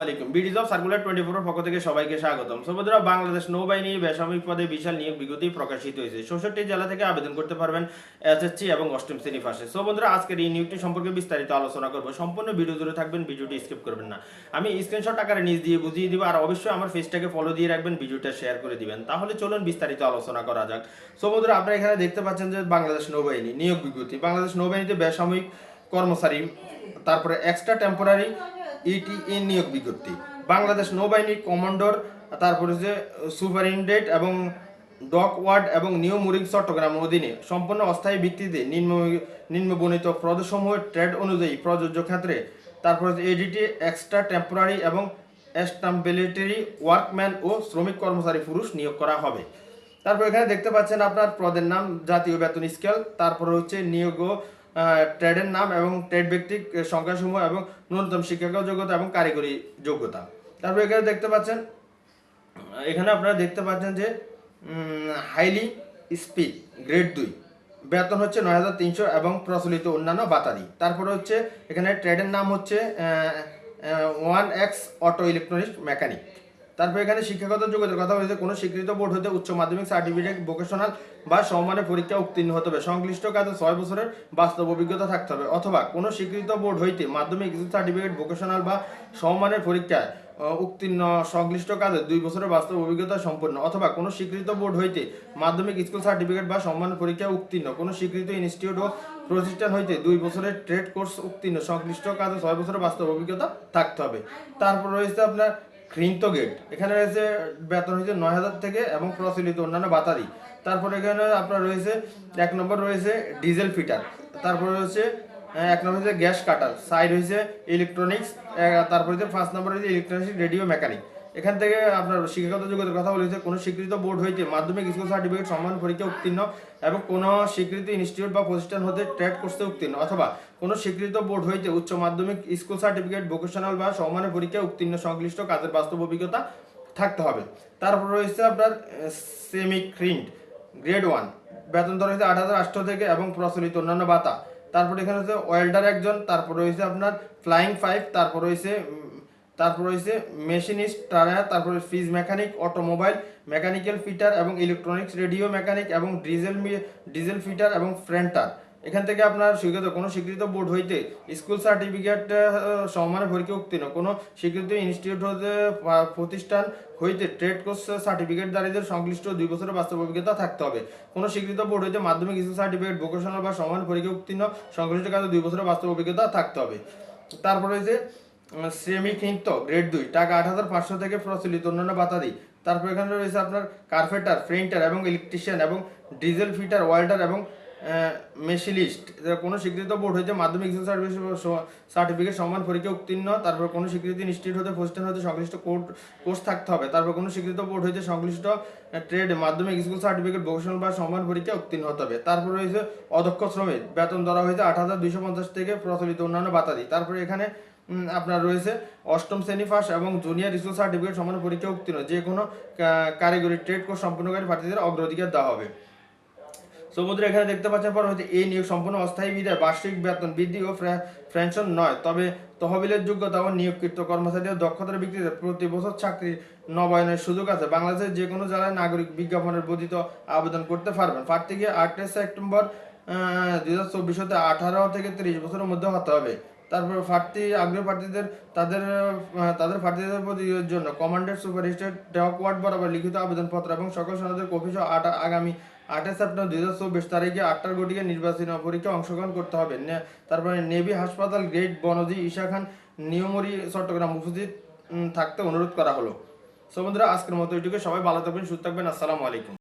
আলাইকুম। Of circular twenty four পক্ষ সবাইকে স্বাগতম। সর্বদা বাংলাদেশ নৌবাহিনী বেসামরিক পদে বিশাল নিয়োগ বিজ্ঞপ্তি প্রকাশিত হয়েছে। চৌষট্টি জেলা থেকে আবেদন করতে পারবেন এসএসসি এবং অষ্টম শ্রেণি পাশে। সো বন্ধুরা, আজকের এই নিয়োগটি সম্পর্কে বিস্তারিত আলোচনা করব। সম্পূর্ণ ভিডিও জুড়ে থাকবেন, ভিডিওটি স্কিপ করবেন না। আমি স্ক্রিনশট আকারে নিজ দিয়ে বুঝিয়ে দিব, আর অবশ্যই আমার ফেসটাকে ফলো দিয়ে রাখবেন, ভিডিওটা শেয়ার করে দিবেন। তাহলে চলুন বিস্তারিত আলোচনা করা যাক। সো বন্ধুরা, আপনারা এখানে দেখতে পাচ্ছেন যে বাংলাদেশ নৌবাহিনী নিয়োগ বিজ্ঞপ্তি। বাংলাদেশ নৌবাহিনীতে বেসামরিক কর্মচারী, তারপরে এক্সট্রা টেম্পোরারি ইটিএ নিয়োগ বিজ্ঞপ্তি। বাংলাদেশ নৌবাহিনীর কমান্ডর, তারপরে যে সুপারিনটেন্ডেন্ট এবং ডক ওয়ার্ড এবং নিউ মুরিং, চট্টগ্রাম অধীনে সম্পূর্ণ অস্থায়ী ভিত্তিতে নিম্ন নিম্নবর্ণিত পদসমূহ ট্রেড অনুযায়ী প্রযোজ্য ক্ষেত্রে, তারপরে এডিটি এক্সট্রা টেম্পোরারি এবং এস্টাম্পেলেটারি ওয়ার্কম্যান ও শ্রমিক কর্মচারী পুরুষ নিয়োগ করা হবে। তারপর এখানে দেখতে পাচ্ছেন আপনার পদের নাম, জাতীয় বেতন স্কেল তারপরে হচ্ছে নিয়োগ ট্রেডের নাম এবং ট্রেড ব্যক্তিক সংখ্যাসমূহ এবং ন্যূনতম শিক্ষাগত যোগ্যতা এবং কারিগরি যোগ্যতা। তারপর এখানে দেখতে পাচ্ছেন এখানে আপনারা দেখতে পাচ্ছেন যে হাইলি স্পিড, গ্রেড দুই। বেতন হচ্ছে নয় হাজার তিনশো এবং প্রচলিত অন্যান্য বাতাদি তারপরে হচ্ছে, এখানে ট্রেডের নাম হচ্ছে one X auto electronics mechanic. তারপর এখানে শিক্ষাগত যোগ্যতার কথা বলতে কোনো স্বীকৃত বোর্ড হতে উচ্চ মাধ্যমিক সার্টিফিকেট ভোকেশনাল বা সমমানের পরীক্ষা উত্তীর্ণ হতে হবে। সংশ্লিষ্ট কাজে ছয় বছরের বাস্তব অভিজ্ঞতা থাকতে হবে। অথবা কোনো স্বীকৃত বোর্ড হইতে মাধ্যমিক সার্টিফিকেট ভোকেশনাল বা সমমানের পরীক্ষায় উত্তীর্ণ, সংশ্লিষ্ট কাজে দুই বছরের বাস্তব অভিজ্ঞতা সম্পন্ন। অথবা কোনো স্বীকৃত বোর্ড হইতে মাধ্যমিক স্কুল সার্টিফিকেট বা সম্মান পরীক্ষা উত্তীর্ণ। কোনো স্বীকৃত ইনস্টিটিউট ও প্রতিষ্ঠান হইতে দুই বছরের ট্রেড কোর্স উত্তীর্ণ। সংশ্লিষ্ট কাজে ছয় বছরের বাস্তব অভিজ্ঞতা থাকতে হবে। তারপর রয়েছে আপনার ঘৃন্ত গেট। এখানে রয়েছে, বেতন হয়েছে নয় হাজার থেকে এবং প্রচলিত অন্যান্য বাতারি। তারপরে এখানে আপনার রয়েছে, এক নম্বর রয়েছে ডিজেল ফিটার। তারপরে রয়েছে এক নম্বর হচ্ছে গ্যাস কাটার। সাইড হয়েছে ইলেকট্রনিক্স তারপর হচ্ছে পাঁচ নম্বর হচ্ছে ইলেকট্রনিক্স রেডিও মেকানিক এখান থেকে আপনার শিক্ষাগত যোগ্যতার কথা বলেছে কোনো স্বীকৃত বোর্ড হইতে মাধ্যমিক স্কুল সার্টিফিকেট সম্মান পরীক্ষা উত্তীর্ণ এবং কোনো স্বীকৃত ইনস্টিটিউট বা প্রতিষ্ঠান হতে ট্রেড কোর্সে উত্তীর্ণ, অথবা কোনো স্বীকৃত বোর্ড হইতে উচ্চ মাধ্যমিক স্কুল সার্টিফিকেট, ভোকেশনাল বা সম্মানের পরীক্ষা উত্তীর্ণ, সংশ্লিষ্ট কাজের বাস্তব অভিজ্ঞতা থাকতে হবে। তারপর রয়েছে আপনার সেমি ক্রিন্ট গ্রেড ওয়ান বেতন ধরা হয়েছে আট হাজার আটশো থেকে এবং প্রচলিত অন্যান্য বাতা তারপর এখানে হচ্ছে ওয়েল্ডার একজন, তারপর রয়েছে আপনার ফ্লাইং ফাইভ তারপর রয়েছে তারপর রয়েছে মেশিনিস্ট টায়ার তারপরে fridge mechanic automobile mechanical fitter এবং ইলেকট্রনিক্স রেডিও মেকানিক এবং ডিজেল ডিজেল ফিটার এবং ফ্রেন্টার এখান থেকে আপনার স্বীকৃত, কোনো স্বীকৃত বোর্ড হইতে স্কুল সার্টিফিকেট সমানের পরীক্ষা উত্তীর্ণ কোনো স্বীকৃত ইনস্টিটিউট হতে প্রতিষ্ঠান হইতে ট্রেড কোর্স সার্টিফিকেট সার্টিফিকেটধারীদের সংশ্লিষ্ট দুই বছরের বাস্তব অভিজ্ঞতা থাকতে হবে। কোনো স্বীকৃত বোর্ড হইতে মাধ্যমিক স্কুল সার্টিফিকেট ভোকেশনাল বা সমান পরীক্ষা উত্তীর্ণ সংশ্লিষ্ট কাজে দুই বছরের বাস্তব অভিজ্ঞতা থাকতে হবে। তারপরে হয়েছে সেমি কিন্ত গ্রেড দুই। টাকা আট হাজার পাঁচশো থেকে প্রচলিত, অন্যান্য বাতাদি তারপর এখানে রয়েছে আপনার কার্পেটার প্রিন্টার এবং ইলেকট্রিশিয়ান এবং ডিজেল ফিটার ওয়েল্ডার এবং মেশিলিস্ট কোনো স্বীকৃত বোর্ড হইতে মাধ্যমিক সার্টিফিকেট সমান পরীক্ষা উত্তীর্ণ। তারপর কোনো স্বীকৃত ইনস্টিটিউট হতে প্রতিষ্ঠান হতে সংশ্লিষ্ট কোর্স থাকতে হবে। তারপর কোনো স্বীকৃত বোর্ড হইতে সংশ্লিষ্ট ট্রেড মাধ্যমিক স্কুল সার্টিফিকেট ভোকেশনাল বা সমান পরীক্ষা উত্তীর্ণ হতে হবে। তারপর রয়েছে অদক্ষ শ্রমিক। বেতন ধরা হয়েছে আট হাজার দুইশো পঞ্চাশ থেকে প্রচলিত, অন্যান্য বাতাদি তারপরে এখানে আপনার রয়েছে। অষ্টম শ্রেণি ফার্স্ট এবং জুনিয়র স্কুল সার্টিফিকেট সমান পরীক্ষা উত্তীর্ণ। যে কোনো কারিগরি ট্রেড কোর্স সম্পূর্ণকারী প্রার্থীদের অগ্রাধিকার দেওয়া হবে। সমুদ্র এখানে দেখতে পাচ্ছেন পর হচ্ছে এই নিয়োগ সম্পূর্ণ অস্থায়ী বিদায় বার্ষিক বেতন বৃদ্ধি ও ফ্রেনশন নয়। তবে তহবিলের যোগ্যতা ও নিয়োগকৃত কর্মচারীদের দক্ষতার ভিত্তিতে প্রতি বছর চাকরি নবায়নের সুযোগ আছে। বাংলাদেশের যে কোনো জেলায় নাগরিক বিজ্ঞাপনের বর্ধিত আবেদন করতে পারবেন। প্রার্থীকে আটই সেপ্টেম্বর দুই হাজার চব্বিশ হতে আঠারো থেকে তিরিশ বছরের মধ্যে হতে হবে। তারপর প্রার্থী আগ্রহী প্রার্থীদের তাদের তাদের প্রার্থীদের প্রতি জন্য কমান্ডেড সুপারিস্টেড ডক ওয়ার্ড বরাবর লিখিত আবেদনপত্র এবং সকল সনদের কপি সহ আগামী আঠাশ সেপ্টেম্বর দুই হাজার চব্বিশ তারিখে আটটার গটিকে নির্বাচনী পরীক্ষা অংশগ্রহণ করতে হবে। তারপরে নেভি হাসপাতাল গ্রেট বনজি ঈশা খান নিয়মরি চট্টগ্রাম উপস্থিত থাকতে অনুরোধ করা হলো। সো বন্ধুরা, আজকের মতো এটুকু সবাই ভালো থাকবেন, সুস্থ থাকবেন। আসসালামু আলাইকুম।